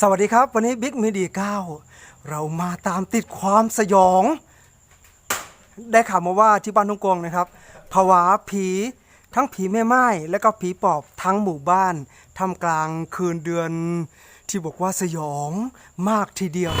สวัสดีครับวันนี้บิ๊กมีดีเก้าเรามาตามติดความสยอง ได้ข่าวมาว่าที่บ้านทุ่งกวงนะครับผวาผีทั้งผีแม่ไม้และก็ผีปอบทั้งหมู่บ้านทำกลางคืนเดือน ที่บอกว่าสยองมากทีเดียว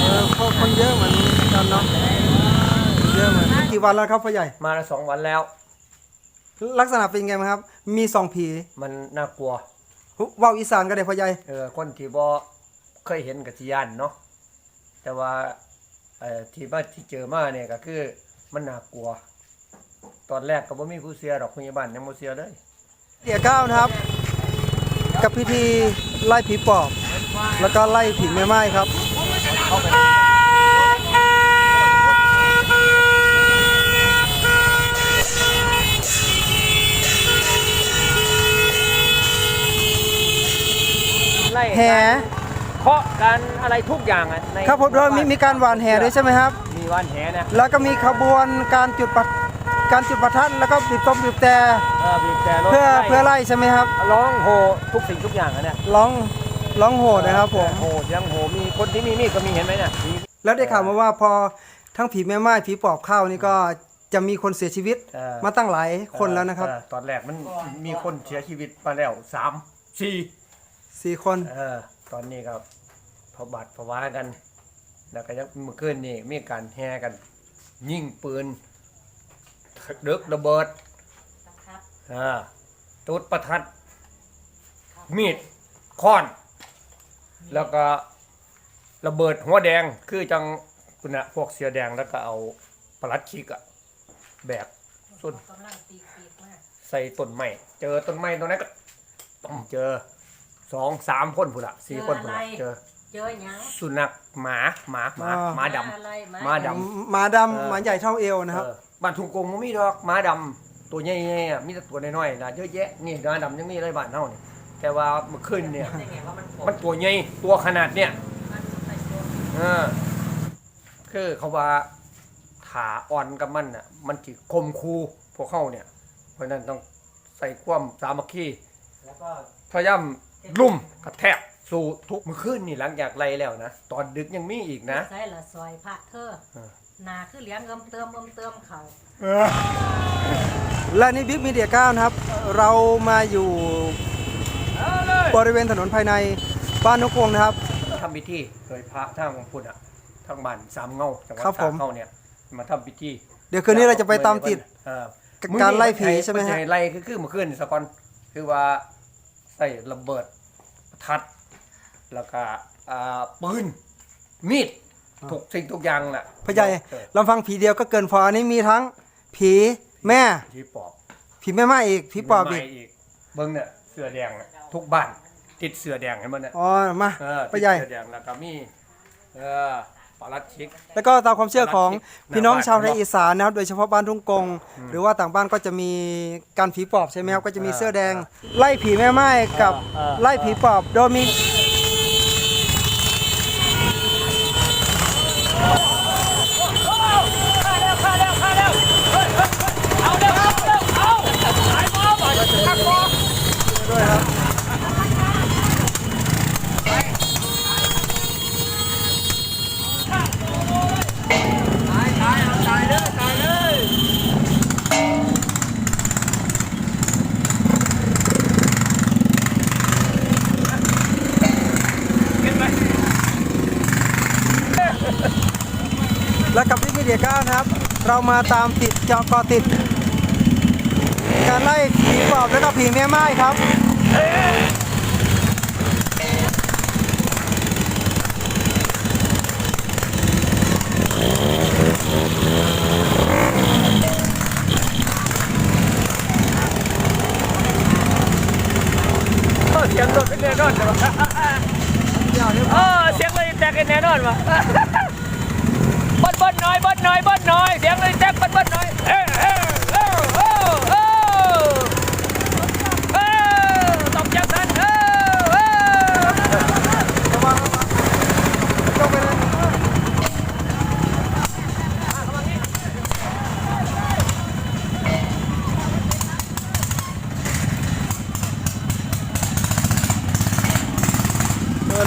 เออพวกคนเยอะเหมือนกันเนาะเยอะเหมือนกี่ วันแล้วครับพ่อใหญ่มาละสองวันแล้ว ลักษณะเป็นไงบ้างครับ มีสองผีมันน่ากลัวว่าวอีสานก็ได้พ่อใหญ่เออคนที่บ่เคยเห็นกับที่ยานเนาะแต่ว่าเอ่อที่มาที่เจอมาเนี่ยก็คือมันน่ากลัว ตอนแรกก็บ่มีผู้เสียดอกพยาบาลยังบ่เสียเลยเดียก้าวนะครับ กับพิธีไล่ผีปอบ แล้วก็ไล่ผีแม่ไม้ครับ ไล่แห่เคาะกันอะไรทุกอย่างอะในครับผมโดยมีมีการหวานแห่ด้วยใช่ไหมครับ มีวานแห่นะแล้วก็มีขบวนการจุดประการจุดประทัดแล้วก็บีบตมบีบแต่เออบีบแต่รถเพื่อไล่เพื่อไล่ใช่ไหมครับร้องโหทุกสิ่งทุกอย่างอะเนี่ยร้องร้องโหดนะครับผมโหเสียงโหมีคนที่มีมีดก็มีเห็นไหมเนี่ยมีแล้วได้ข่าวมาว่าพอทั้งผีแม่ไม้ผีปอบเข้านี่ก็จะมีคนเสียชีวิตเออมาตั้งหลายคนแล้วนะครับ เออตอนแรกมันมีคนเสียชีวิตมาแล้วสามสี่ สี่คน เออตอนนี้ก็พอบาดพวากัน แล้วก็ยังเมื่อคืนนี่มีการแห่กัน ยิงปืนดึกระเบิดอ่าตุดประทัดมีดค้อน แล้วก็ระเบิดหัวแดงคือจังคุณนะพวกเสียแดงแล้วก็เอาปลัดชิกอะแบกส้นกำลังปีกปีกมากใส่ต้นไม้เจอต้นไม้ตรงนั้นก็ต้องเจอ สองสามคนพุ่นละสี่คนพุ่นละเจอเจอหยังสุนัขหมาหมาหมาอ่า หมาดอะไรำหมาดหมาเออดำหมาใหญ่เท่าเอวำนะครับ เออบ้านทุ่งกงมันมีดอกหมาดำตัวใหญ่ๆอะมีแต่ตัวน้อยๆนะเยอะแยะนี่หมาดำยังมีเลยบ้านเฮานี่แต่ว่าเมื่อคืนเนี่ย ได้ไงว่ามันโผล่มันตัวใหญ่ตัวขนาดเนี่ย มันใส่ตัวเออคือเขาว่าถาอ่อนกับมันอะ มันจิคมคูพวกเขาเนี่ย เพราะฉะนั้นต้องใส่ความสามัคคีแล้วก็พยายาม ลุ่มกระแทกสู่ทุกเมื่อคืนนี่หลังจากไล่แล้วนะ ตอนดึกยังมีอีกนะใส่ละซอยพระเธอเออหนาคือเหลี้ยงเอิมเติมเอิมเติมเขาและนี่บิ๊กมีเดียก้านะครับ เรามาอยู่บริเวณถนนภายในบ้านนกวงนะครับทำพิธีเคยพระทางพุทธอะทางบ้านสามเงาจังหวัดครับผมสามเงาเนี่ยมาทำพิธีเดี๋ยวคืนนี้เราจะไปตามติดเออการไล่ผีใช่ไหมฮะนจไล่คือคือเมื่อคืนนี่สะกอนคือว่าใส่ระเบิดประทัด แล้วก็อ่าปืน มีดทุกสิ่งทุกอย่างแหละพ่อใหญ่เออลำฟังผีเดียวก็เกินพออันนี้มีทั้งผีแม่ ที่ปอบ ผีแม่ไม้อีกผีปอบอีก ไม่อีกเบิ้งเนี่ยเสือแดงน่ะทุกบ้าน ติดเสือแดงเห็นมั้ยเนี่ยอ๋อ มาเออพ่อใหญ่ติดเสือแดงแล้วก็มีเออ ปลาลัดชิก แล้วก็ตามความเชื่อของหน้าบ้านพี่น้องชาวไทยอีสานนะครับ โดยเฉพาะบ้านทุ่งกง หรือว่าต่างบ้านก็จะมีการผีปอบใช่ไหมครับ ก็จะมีเสื้อแดง ไล่ผีแม่ไม้กับเออไล่ผีปอบ โดยมี ด้วยครับ และกับพี่มีเดียก้านะครับ เรา มาตามติดเจาะกอติด การไล่ผีปอบแล้วก็ผีแม่ไม้ครับ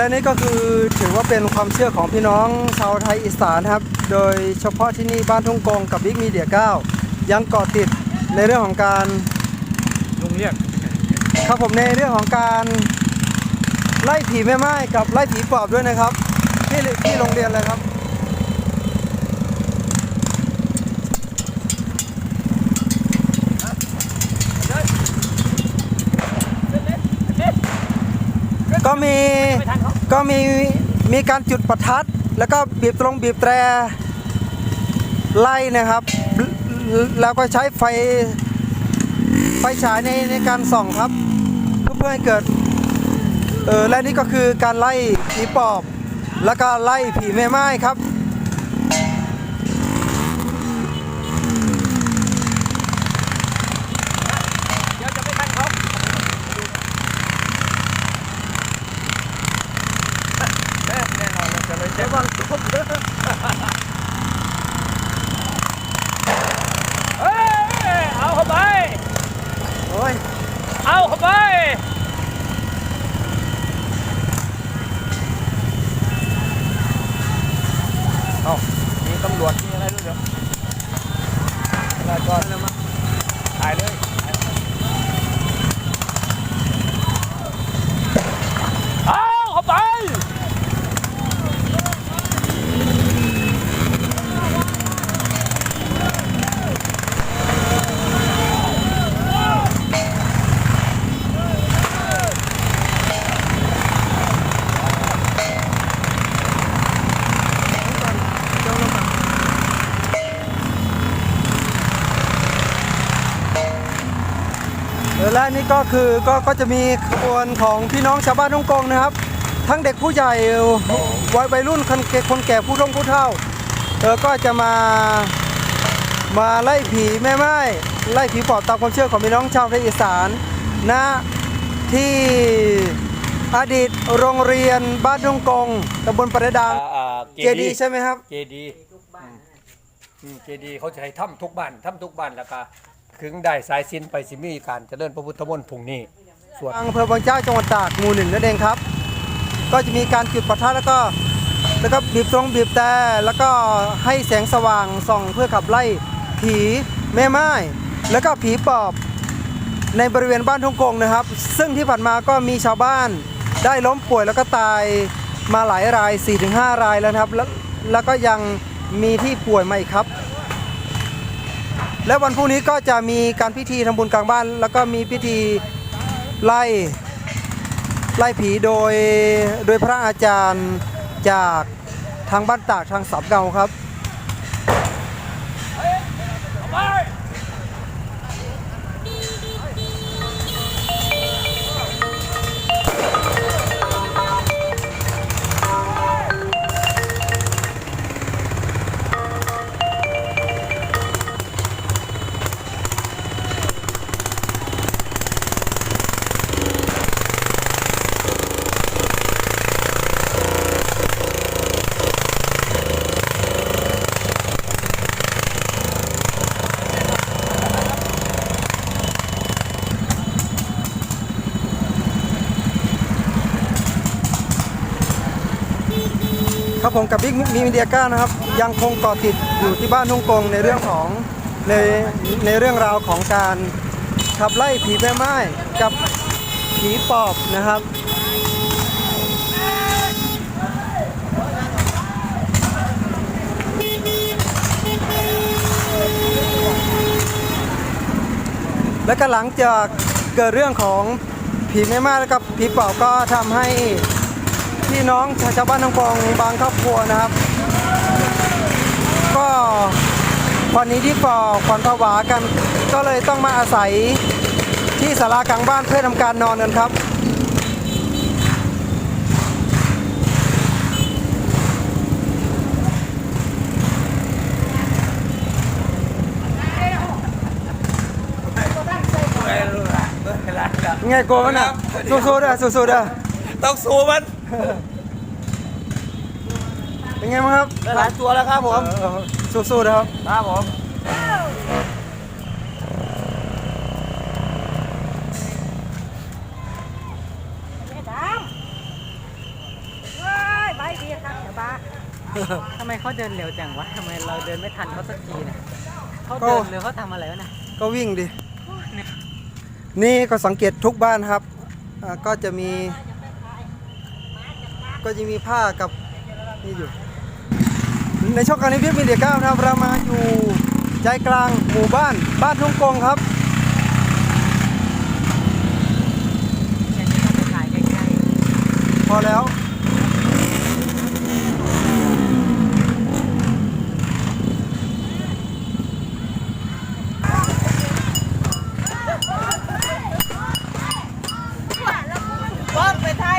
และนี่ก็คือถือว่าเป็นความเชื่อของพี่น้องชาวไทยอีสานครับ โดยเฉพาะที่นี่บ้านทุ่งกงกับบิ๊กมีเดีย9ยังเกาะติดในเรื่องของการลุงเรียกครับผมในเรื่องของการไล่ผีแม่ไม้กับไล่ผีปอบด้วยนะครับที่ที่โรงเรียนเลยครับก็มี ก็มีมีการจุดประทัด แล้วก็บีบตรงบีบแตรไล่นะครับ แล้วก็ใช้ไฟไฟฉายในในการส่องครับเพื่อเพื่อให้เกิดเออและนี่ก็คือการไล่ผีปอบ แล้วก็ไล่ผีแม่ไม้ครับ เราจะเลยเจ็บวังทุบเฮ้ยเอาเและนี่ก็คือก็ก็จะมีขบวนของพี่น้องชาวบ้านฮ่องกงนะครับ ทั้งเด็กผู้ใหญ่วัยวัยรุ่นคนแก่คนแก่ผู้ท่องผู้เฒ่าเออก็จะมามาไล่ผีแม่ไม้ไล่ผีปอบตามความเชื่อของพี่น้องชาวไทยอีสานณที่อดีตโรงเรียนบ้านฮ่องกงตำบลประดังเจดีย์ใช่ไหมครับ เจดีย์อืมเจดีย์เขาจะให้ถ้ำทุกบ้านถ้ำทุกบ้านแล้วก็ ถึงได้สายสินไปสิมีการเจริญพระพุทธมนต์พรุ่งนี้ส่วนอำเภอบางเจ้าจังหวัดตากหมู่หนึ่งนั่นเองครับ ก็จะมีการจุดประทัดแล้วก็แล้วก็บีบตรงบีบแต่แล้วก็ให้แสงสว่างส่องเพื่อขับไล่ผีแม่ไม้แล้วก็ผีปอบในบริเวณบ้านทุ่งกงนะครับ ซึ่งที่ผ่านมาก็มีชาวบ้านได้ล้มป่วยแล้วก็ตายมาหลายราย 4-5 รายแล้วนะครับแล้วแล้วก็ยังมีที่ป่วยมาอีกครับ และวันพรุ่งนี้ก็จะมีการพิธีทำบุญกลางบ้าน แล้วก็มีพิธีไล่ไล่ผีโดยโดยพระอาจารย์จากทางบ้านตากทางสับเกาครับ กมีมีเดียก้านะครับยังคงเกาะติดอยู่ที่บ้านทุ่งกงในเรื่องของในในเรื่องราวของการขับไล่ผีแม่ไม้กับผีปอบนะครับและก็หลังจากเกิดเรื่องของผีแม่ไม้แล้วก็ผีปอบก็ทำให้ พี่น้องชาวบ้านทั้งปองบางครอบครัวนะครับ ก็วันนี้ที่ก่อขวัญผวากัน ก็เลยต้องมาอาศัยที่ศาลากลางบ้านเพื่อทำการนอนกันครับไงโกมันอะสู้ๆเด้อสู้ๆเด้อต้องสู้มัน เป็นไงบ้างครับหลายตัวแล้วครับผม เออสู้ๆนะครับ ครับผม แม่ดทำไมเขาเดินเร็วจังวะทำไมเราเดินไม่ทันเขาสักทีเนี่ยเขาก็เดินเร็วเขาทำอะไรวะนะก็วิ่งดิ นี่ก็สังเกตทุกบ้านครับอ่าก็จะมี ก็จะมีผ้ากับนี่อยู่ ในช่องการนี้พิมีเดียเก้านะครับเรามาอยู่ใจกลางหมู่บ้านบ้านทุ่งกงครับแค่นี้ต้องไปถ่ายใกล้พอแล้ว ๆบ้องไปถ่าย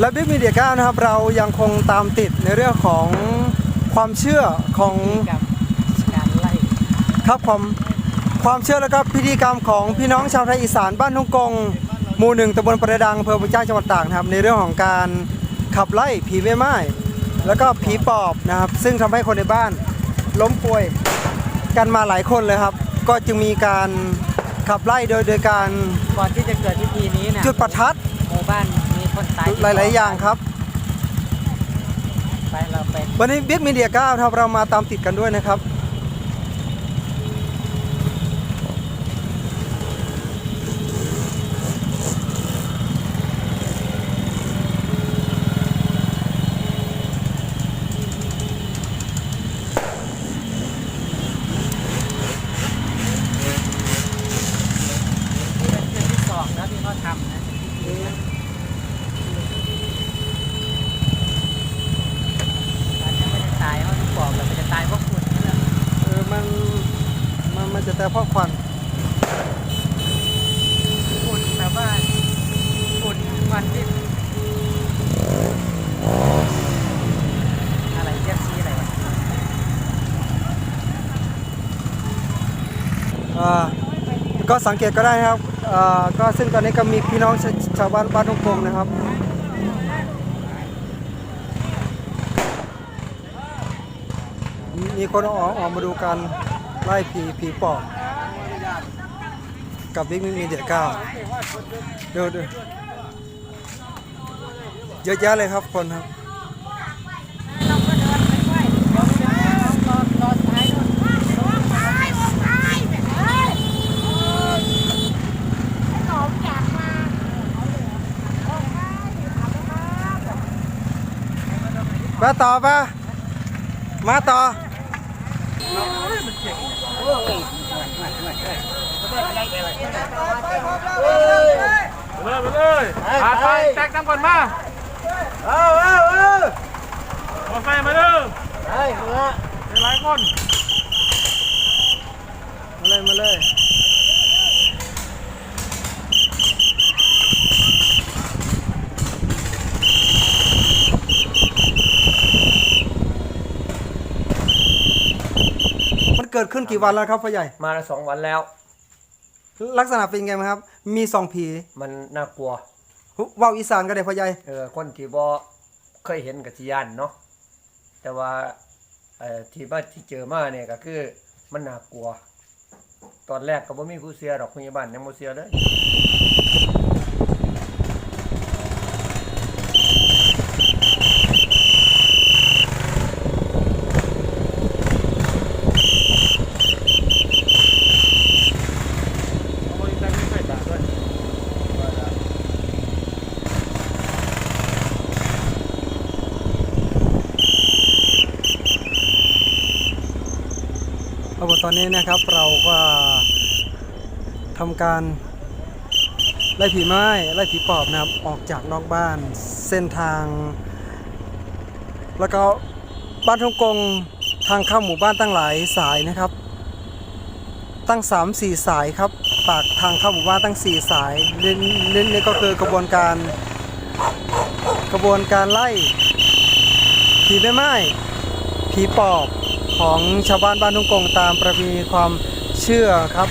และบิ๊ก มีเดียก้านะครับเรายังคงตามติดในเรื่องของความเชื่อของกับการไล่ครับความความเชื่อและก็พิธีกรรมของพี่น้องชาวไทยอีสานบ้านทุ่งกงหมู่หนึ่งตำบลประดังอำเภอพุทธเจ้าจังหวัดตากนะครับในเรื่องของการขับไล่ผีแม่ไม้แล้วก็ผีปอบนะครับ ซึ่งทำให้คนในบ้านล้มป่วยกันมาหลายคนเลยครับ ก็จึงมีการขับไล่โดยโดยการก่อนที่จะเกิดพิธีนี้เนี่ยจุดประทัดหมู่บ้าน มีคนตายหลาย ๆ อย่างครับ ไปเราไป วันนี้บิ๊กมีเดียก้าครับเรามาตามติดกันด้วยนะครับ นี่เป็นคืนที่สองแล้วที่เขาทำนะพิธีนะมันยังไม่ได้ตายเขาที่บอกเลยมันจะตายเพราะฝุ่นนี่แหละ เออมันมันมันจะแต่พ่อควัน ฝุ่นแบบว่าฝุ่นควันที่อะไรเรียกชี้อะไรวะ อ่า ก็สังเกตก็ได้ครับก็ซึ่งตอนนี้ก็มีพี่น้องชาชาวบ้านบ้านทุ่งกงนะครับมีคนออกออกมาดูการไล่ผีผีปอบกับบิ๊กมีเดียก้าดูดูเยอะแยะเลยครับคนครับ เราก็เดินไปด้วยเดี๋ยวเดี๋ยวรอรอท้ายนู่น มาต่อปะมาต่อไปเลยไปเลยอาไปแตกน้ำก่อนมาเอาเอาเอาขอไฟมาเด้อไปมาเป็นหลายคน มาเลย มาเลย เกิดขึ้นกี่วันแล้วครับพ่อใหญ่ มาละสองวันแล้ว ลักษณะเป็นไงไหมครับ มีสองผีมันน่ากลัวเว่าวอีสานก็ได้พ่อใหญ่เออคนที่บ่เคยเห็นกับที่ย่านเนาะแต่ว่าเอ่อที่มาที่เจอมาเนี่ยก็คือมันน่ากลัว ตอนแรกก็บ่มีผู้เสียดอกพยาบาลยังบ่เสียเลย เอาบริการไม่ใส่บาทด้วย ครับผมต อนนี้นะครับเราก็ทำการไล่ผีไม้ไล่ผีปอบนะครับออกจากนอกบ้านเส้นทาง แล้วก็บ้านทงกงทางเข้าหมู่บ้านตั้งหลายสายนะครับ ตั้ง 3 4 สายครับปากทางเข้าหมู่บ้านตั้ง 4 สายนี่นี่นี่ก็คือกระบวนการกระบวนการไล่ผีแม่ไม้ผีปอบ ของชาวบ้านบ้านทุ่งกงตามประเพณีความเชื่อครับ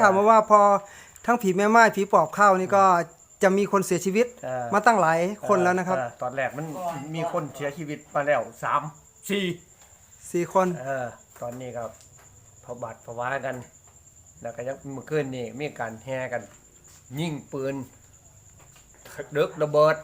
ข่าวมาว่าพอทั้งผีแม่ไม้ผีปอบเข้านี่ก็จะมีคนเสียชีวิตเออ มาตั้งหลายคนแล้วนะครับเออตอนแรกมันมีคนเสียชีวิตมาแล้วสามสี่สี่คนเออตอนนี้ครับพบัดพวากัน แล้วก็ยังเมื่อคืนนี่มีการแห่กัน ยิงปืนดึกระเบิด